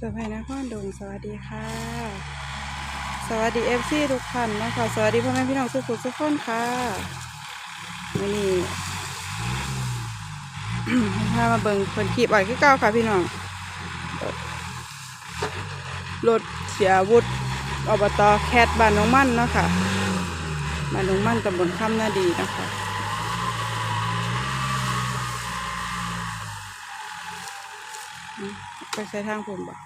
สวัสดีนครดงสวัสดีค่ะ สวัสดีเอฟซีทุกท่านนะคะสวัสดีพ่อแม่พี่น้องทุกคนทุกคนค่ะวันนี้พามาเบิ่งคนขี่บ่อยที่เก้าค่ะพี่น้องรถเสียวุฒิอบตแคทบ้านน้องมั่นเนาะค่ะบ้านน้องมั่นตำบลข้ามนาดีนะคะอืม ไปใช้ทางผมบ่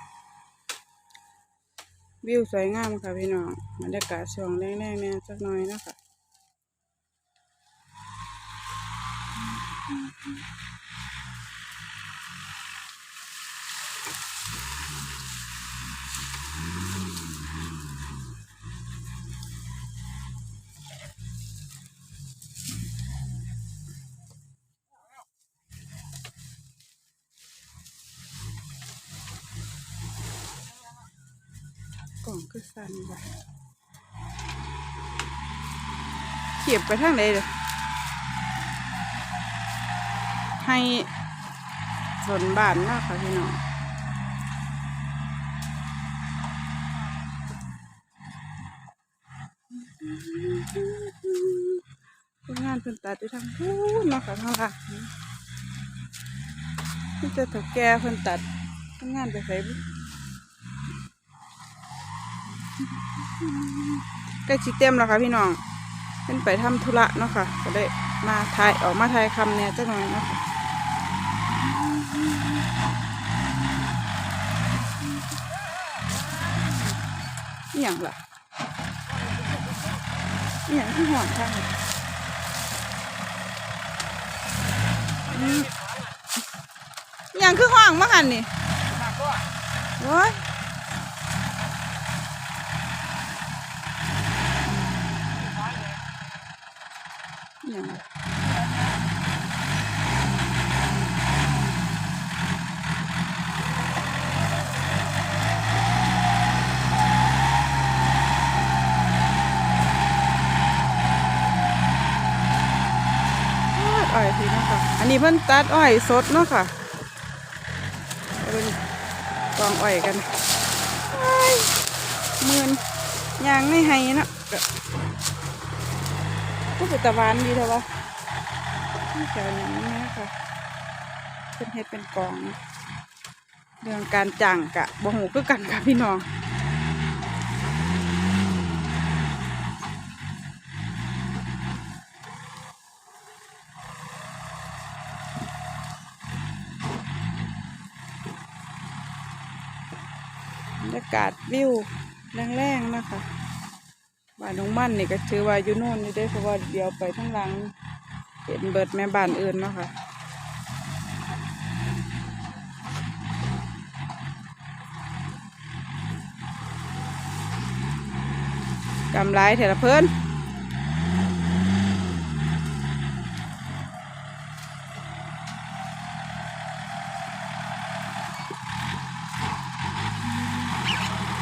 วิวสวยงามค่ะพี่น้องบรรยากาศช่วงแรงๆเนี่ยสักหน่อยนะคะ สั่นว่ะเขียบไปทางไหนเลยให้สนบานเนาะค่ะพี่น้องคนงานเพิ่นตัดอยู่ทางพูนเนาะค่ะทางหลังนี่จะถูกแก่เพิ่นตัดคนงานไปใส่ ใกล้ชิเต็มแล้วค่ะพี่น้องเป็นไปทำธุระเนาะค่ะ ก็ได้มาถ่ายออกมาถ่ายคำเนี่ยจักหน่อยเนาะคะนี่อย่างล่ะนี่อย่างที่ห่วงค่ะอืมอย่างคือห่วงมาหันนี่โอ้ย อย่างอ้อยทีเนาะคะอั นี้เพิ่นตัดอ้อยสดเนาะค่ะเป็นกองอ้อยกันมื่นยางไม่ให้นะก็เป็นตะวันดีเถอะวะนี่แถวนี้นะคะเป็นเฮ็ดเป็นกอง เรื่องการจ้างกะบ่หูคือกันค่ะพี่น้องากาศวิวแรงๆนะคะบ้านน้องมั่นนี่ก็ถือว่าอยู่โน่นนี่ได้เพราะว่าเดี๋ยวไปทั้งหลัง เห็นเบิดแม่บ้านอื่นเนาะค่ะกำไรเถอะเพื่อน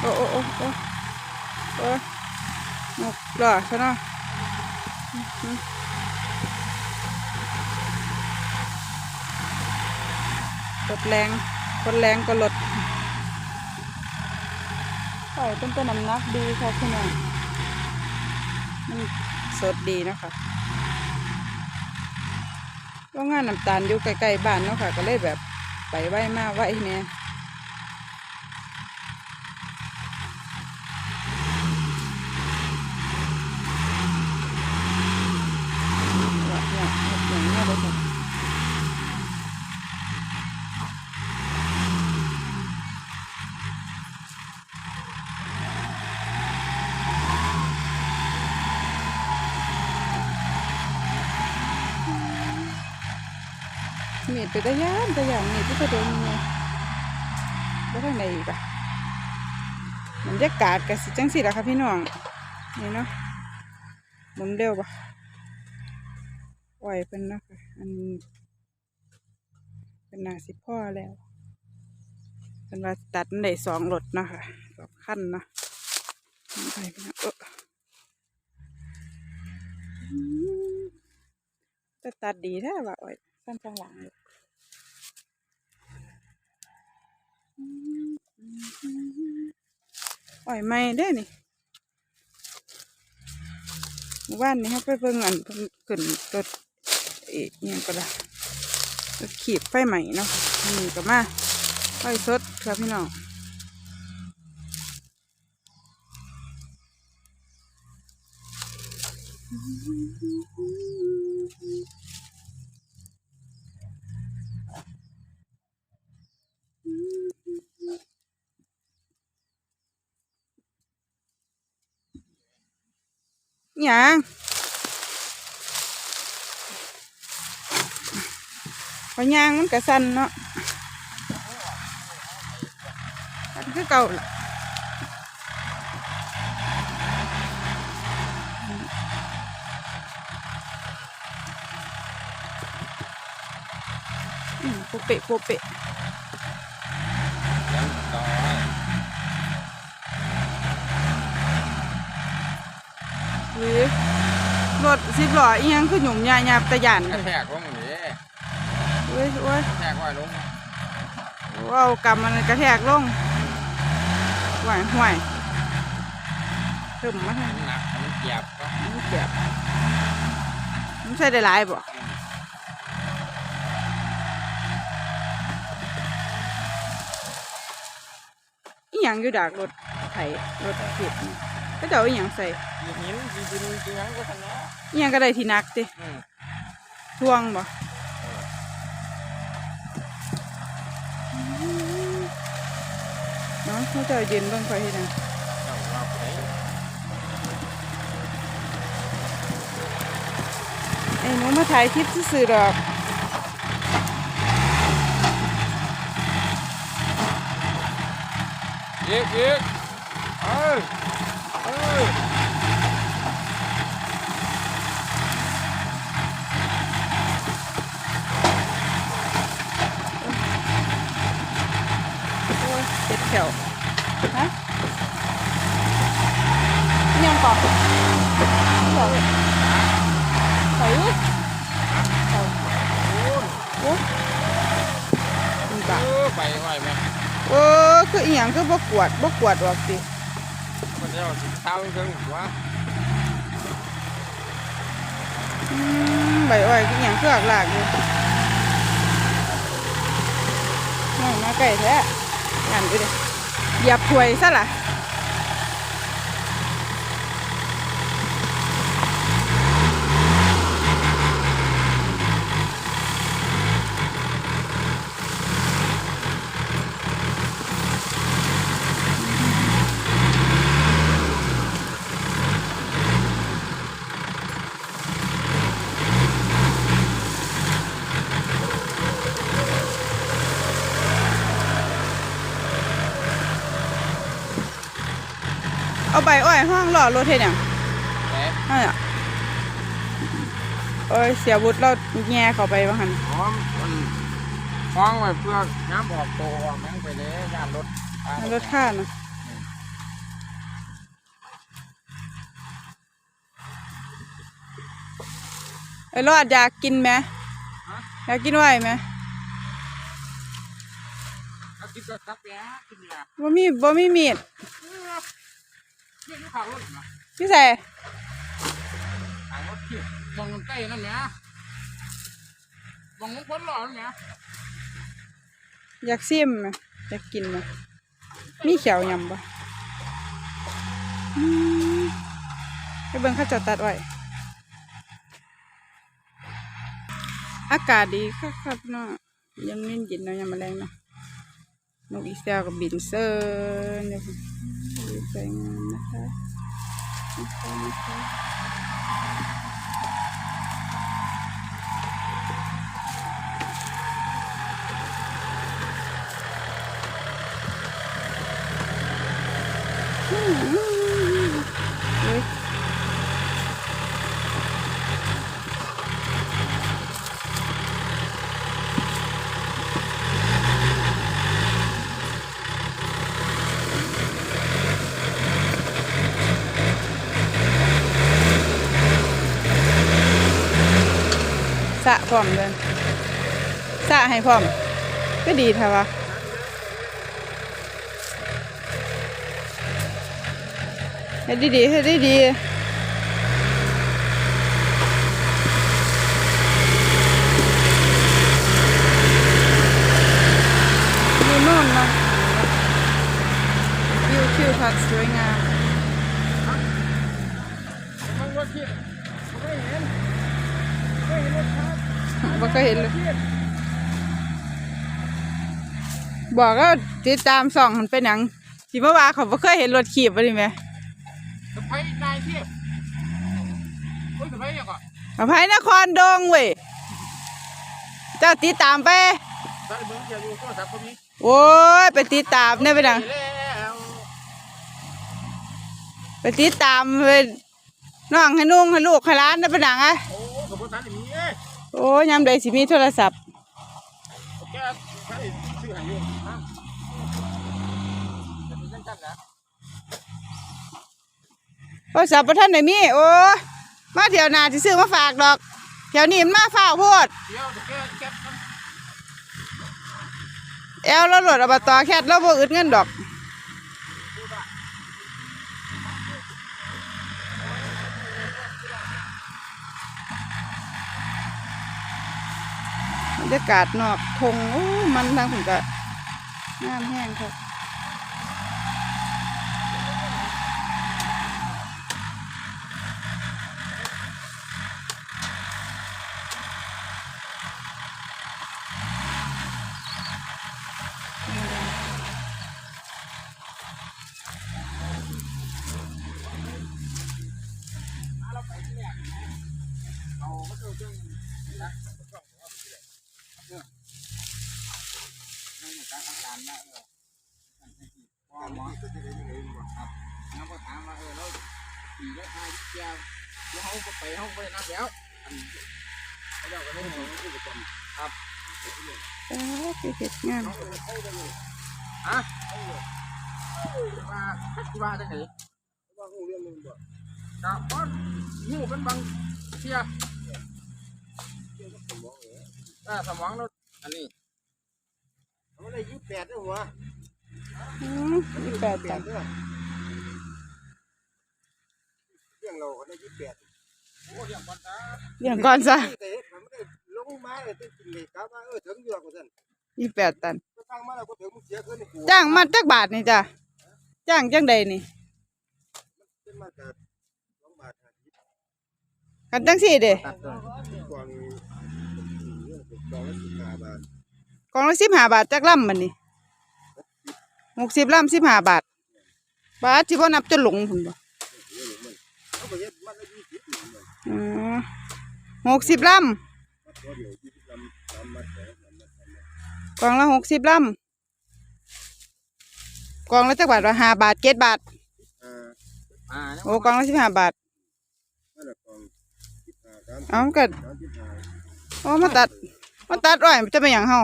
โอ้โอ้โอ้โอ้โอ้นก หล่อซะเนะอื้อหือรถแรงคนแรงก็รถใช่ต้นต้นน้ำหนักดีค่ะพี่น้องมันสดดีนะคะโรงงานน้ำตาลอยู่ใกล้ๆบ้านเนาะค่ะ ก็เลยแบบไปไหวมาไหวเนี่ยเนี่ยเนี่ยเนี่ยเลยค่ะ มีดไปตะยานตะยานมีดที่กระโดนเนี่แล้วทางไหนอีกอะบรรยากาศกับสิจังสิละค่ะพี่น้อง นี่เนาะหมุนเร็วปะปล่อยเป็นเนาะค่ะอันเป็นนาสิพ่อแล้วเป็นว่าตัดในสองรถเนาะค่ะสองขั้นเนาะไปพี่น้องเออจะตัดดีแท้ว่าอ้อยสั้นข้างหลังเลย อืมอ่อยไม่ได้นี่หมู่านนี้เขาไปเบิ่งอันเพิ่นขึ้นรถเอียงก็ละรถขีบไฟใหม่เนาะนี่ก็มาไฟสดครับพี่น้อง หยังพอยางมันกระสันเนาะมันคือเก่าล่ะอืมโปะเปะโปะเปะ ยังต่อ หรือรถสิบล้ออีหยังคือหยุ่มยาหยาบตะยานกเลระยแทกลงนี่เว้ยเว้ยกระแทกไว้ลงว้าวกำมันกระแทกลงห่วยห่วยถึมมาทางมันหนักมันเกียบก็นี้เจ็บมันใช่ได้หลายบ่อีหยังอยู่ดากรถไถรถเก็บนี่ ก็เดี๋ยวอีหยังใส่ยิงหินยิงดินยิงหยังก็ทันนะอหยังก็ได้ที่นักติอืมทวงบ่เนาะเขาจะเยืนเบิ่งคอยที่นั่นเจ้าว่าไปไอ้หนูมาถ่ายคลิปซื่อๆดอกอีกอีกเอ้ยเอ้ยโอ้ ยเจ็ดแถวฮะอิหยังก่อนก่อนใส่ลูกใส่โอ้ยโอ้มีบาเออไปไว้ไหมเออคืออีหยังคือบ่กวดบ่กวดออกสิ มันจะเอาสิเท้าถึงหัวอืมใบอ้อยคืออีหยังคืออักลากอยู่น้องมาใกล้แท้งานไป เลยเหยียบถ้วยซะล่ะเอาใบอ้อยห้องหล่อรถเฮ็ดหยังแหมนั่นอะโอ้ยเสียบุตรเราแง่เข้าไปว่าหันหอมมันฟ้องไว้เพื่อน้ำออกตัวออกแม่งไปเลยย่านรถพาเอารถข้านะไอ้รอดอยากกินไหมอยากกินไหวไหมเอากินก็ซับแย่กินยาบ่มีบ่มีมีดเออเนี่ยอยู่ข้างรถนะพี่ใส่ข้างรถที่มองมันใกล้นั่นแหละมองมันพ้นหล่อนั่นแหละอยากซิมไหมอยากกินไหมมีเขียวยำบ่อืมไปเบิ่งเขาเจะตัดไว้ อากาศดีค่ะครับเนาะยังเย็นเย็นๆเนาะยังมาแรงเนาะนกอีแซวกับบินเซอร์เนี่ยค่ะ สวยงามนะคะนะคะนะคะ พร้อมเลยสะให้พร้อม ก็ดีท่ะวะเฮ็ดดีๆเฮ็ดดีๆนู่นนะวิวทิวทัศสวยงาม เคยเห็นเลย บอกก็ติดตามส่องมันเป็นหยังสิมาว่าเขาบ่เคยเห็นรถขีบบ่ดิแม่สะพายนายเที่ยโอ้ยสะพายยังก่อนอภัยนครดงเว้ยเจ้าติดตามไป ตอนเบิ่งเที่ยวอยู่โทรศัพท์ก็มีโอ้ยไปติดตามเนี่ยไปหนัง แล้วไปติดตามไปน้องให้นุ่งให้ลูกให้ร้านเนี่ยไปหนังอะโอ้กระบวนการมีเอ้ย โอ้ยยามใดสิมีโทรศัพท์โทรศัพท์ประท่านไหนมีโอ้ยมาเที่ยวนาสิซื้อมาฝากดอกแถวนี้มันมาฝ้าโพดเอลแล้วโหลดอบตแคทแล้วบ่อึดเงินดอก รยากาศนอกทงโอ้มันทางผมก็น้ำแห้งครับ น้ำก็ถามว่าเออเรา ขี่รถไฟเที่ยวเดี๋ยวเขาก็ไปเขาก็ไปนับแล้วอันเขาเจ้าก็ไม่ได้ของผู้ประจำครับโอ้ยเห็ดงามฮะว่าที่ว่าจังไหนว่าหูเรื่องนึงบ่ครับเพราะหูเป็นบางเที่ยอ่าสมองเราอันนี้มันได้ยี่สิบแปดด้วยหัวอืมยี่แปดตันเรื่องเราก็ได้ยี่สิบแปดโอ้เรื่องปัญหาอย่างก่อนซะแต่เฮ็ดมันไม่ได้ลงมาเลยเป็นจริงเลยครับว่าเออถึงอยู่แล้วก็ซั่นยี่แปดตันก็ตั้งมาแล้วก็ถึงมึงเสียคืนนี่กูจ้างมาจักบาทนี่จ้ะจ้างจังใดนี่เป็นมาจากสองบาทห้าสิบกันจังสี่เด้ตัดตัวกวางกวางละสิบห้าบาทกล่องละสิบห้าบาทจักลำมันนี่หกสิบลำสิบห้าบาทบาทที่พ่นับจนหลงพุ่นบ่ อ๋อหกสิบลมัดตัวเดียวยี่สิบลำสามมัดสองสามมัดสามมัดำกล่องละหกสิบลำกล่องละจักบาทว่าห้าบาทเจ็ดบาทอ่าอ่าโอ้กล่องละสิบห้าบาทนั่นแหละกวางสิบห้าสามเอ้ามันก็สามสิบห้าโอ้มาตัดมาตัดอ้อยมันจะเป็นอย่างเฮา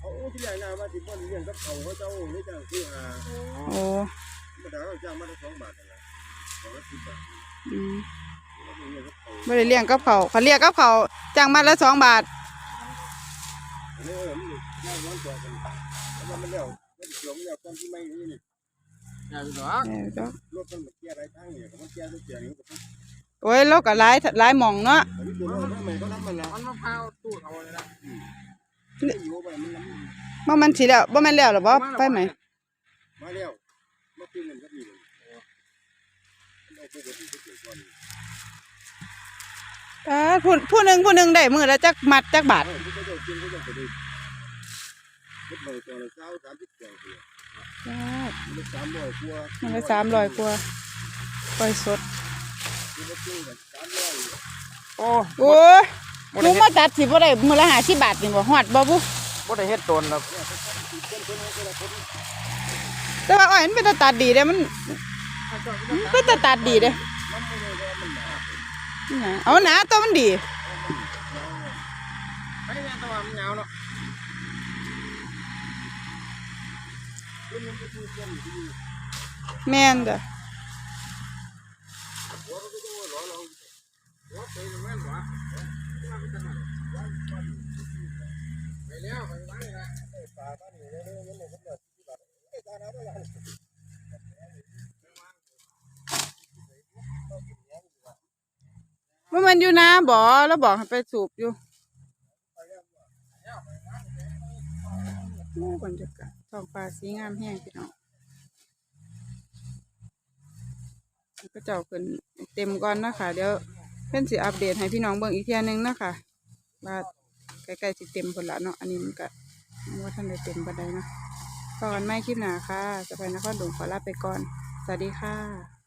เอาที่ใหญ่นามาสิบวันเลี้ยงกับเขาเขาเจ้าไม่จ้างซื้อหาโอ้ องบาทนั่นแหละสองละสิบบาทอืมแล้วก็เลี้ยงกับเขาไม่ได้เลี้ยงกับเขาวเขาเลี้ยงกับเขาวจ้างมัดละสองบาทอันนี้เออมันน่าร้อนกว่ากันแล้วมันแล้วมันเกี่ยวมันแล้วตอนที่ไม่นี่นี่อย่าไปหรอกเออเจ้ารถมันมาเกียร์ไรทางเนี่ยมันเกียร์ทุกอย่างนี่ก็ต้องโอ้ยเราก็หลายหลายหมองเนาะอันนี้ตัวเราทำไมก็ทำมันแล้วมันมะพร้าวตู้เอาเลยนะไม่อยู่ไปมันน้ำบ่มันสิแล้วบ่แม่นแล้วหรอบ่ไปไหมมาแล้วมากินเงินก็มี เลยเอาพวกนี้ไปเกี่ยวก่อนอ่าผู้ผู้หนึงผู้หนึงได้มื้อละจักมัดจักบาทเออเขาจะกินเขาจะไปดูรถเบาตัวละเก้าสามสิบกว่าเลยมันสามร้อยกว่ามันละสามร้อยกว่าปล่อยสดมันก็ซื้อกันสามร้อยโอ้โอ้ยหนูมาตัดสิบ่ได้มื้อละ50บาทนี่บ่ฮอดบ่บุบ่ได้เฮ็ดตนครับแต่ว่าอ้อยมันเป็นตาตัดดีเด้มัน มันเป็นตาตัดดีเด้นี่หยังเอาหนาตัวมันดีไม่แน่ตัวมันยาวเนาะแม่นจ้ะไปแล้วไปไว้ละ มันอยู่นะบ่แล้วบอกให้ไปสูบอยู่โอ้บรรยากาศท้องฟ้าสีงามแห้งพี่น้องก็เจ้าขึ้นเต็มก่อนนะคะเดี๋ยวเพิ่อนสิอัปเดตให้พี่น้องเบิ่งอีกเที่ยนึงนะคะว่าใกล้ๆสิเต็มคนละเนาะอันนี้มันก็ว่าท่านได้เต็มบันไดเนาะพอกันไม่คลิปหนาค่ะ จะไปนครหลวงขอลาไปก่อน สวัสดีค่ะ